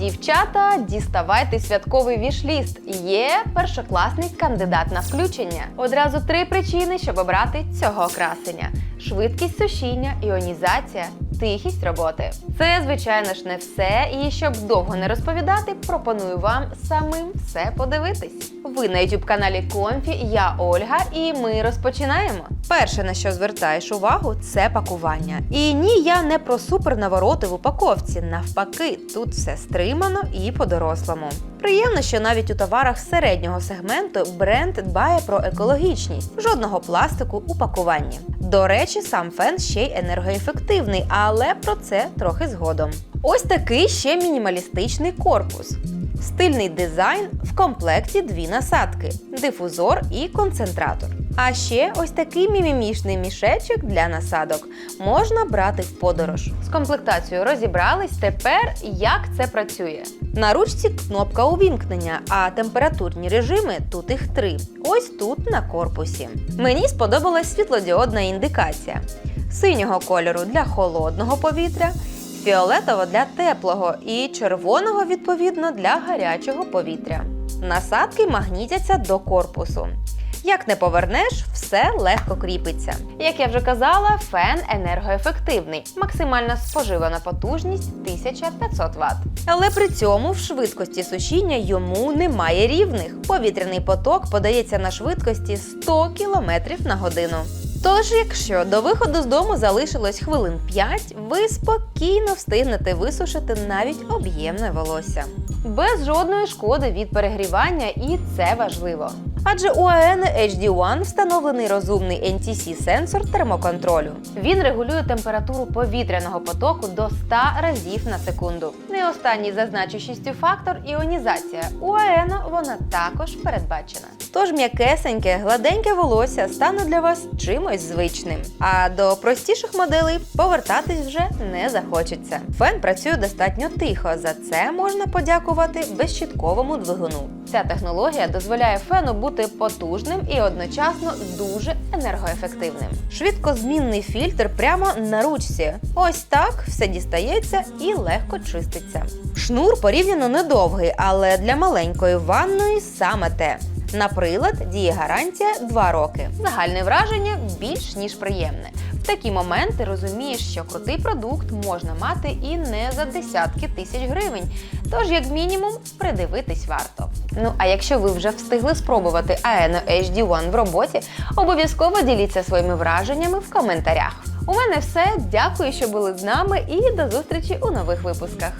Дівчата, діставайте святковий вішліст. Є першокласний кандидат на включення. Одразу три причини, щоб обрати цього красення: швидкість сушіння, іонізація, тихість роботи. Це, звичайно ж, не все. І щоб довго не розповідати, пропоную вам самим все подивитись. Ви на youtube каналі Комфі, я Ольга, і ми розпочинаємо. Перше, на що звертаєш увагу, це пакування. І ні, я не про супер навороти в упаковці. Навпаки, тут все стримано і по-дорослому. Приємно, що навіть у товарах середнього сегменту бренд дбає про екологічність, жодного пластику у пакуванні. До речі, сам фен ще й енергоефективний, але про це трохи згодом. Ось такий ще мінімалістичний корпус. Стильний дизайн в комплекті дві насадки: дифузор і концентратор. А ще ось такий мімімішний мішечок для насадок можна брати в подорож. З комплектацією розібрались. Тепер як це працює? На ручці кнопка увімкнення, а температурні режими тут їх три. Ось тут на корпусі. Мені сподобалась світлодіодна індикація синього кольору для холодного повітря, фіолетово для теплого і червоного відповідно для гарячого повітря. Насадки магнітяться до корпусу. Як не повернеш, все легко кріпиться. Як я вже казала, фен енергоефективний. Максимальна споживана потужність 1500 Вт. Але при цьому в швидкості сушіння йому немає рівних. Повітряний поток подається на швидкості 100 км на годину. Тож, якщо до виходу з дому залишилось хвилин 5, ви спокійно встигнете висушити навіть об'ємне волосся. Без жодної шкоди від перегрівання, і це важливо. Адже у AEN HD1 встановлений розумний NTC-сенсор термоконтролю. Він регулює температуру повітряного потоку до 100 разів на секунду. Не останній зазначу шістю фактор іонізація. У AEN вона також передбачена. Тож м'якесеньке, гладеньке волосся стане для вас чимось звичним. А до простіших моделей повертатись вже не захочеться. Фен працює достатньо тихо. За це можна подякувати безщітковому двигуну. Ця технологія дозволяє фену бути потужним і одночасно дуже енергоефективним. Швидкозмінний фільтр прямо на ручці. Ось так все дістається і легко чиститься. Шнур порівняно недовгий, але для маленької ванної саме те. На прилад діє гарантія 2 роки. Загальне враження більш ніж приємне. В такі моменти розумієш, що крутий продукт можна мати і не за десятки тисяч гривень. Тож, як мінімум, придивитись варто. Ну а якщо ви вже встигли спробувати Aeno HD1 в роботі, обов'язково діліться своїми враженнями в коментарях. У мене все. Дякую, що були з нами, і до зустрічі у нових випусках.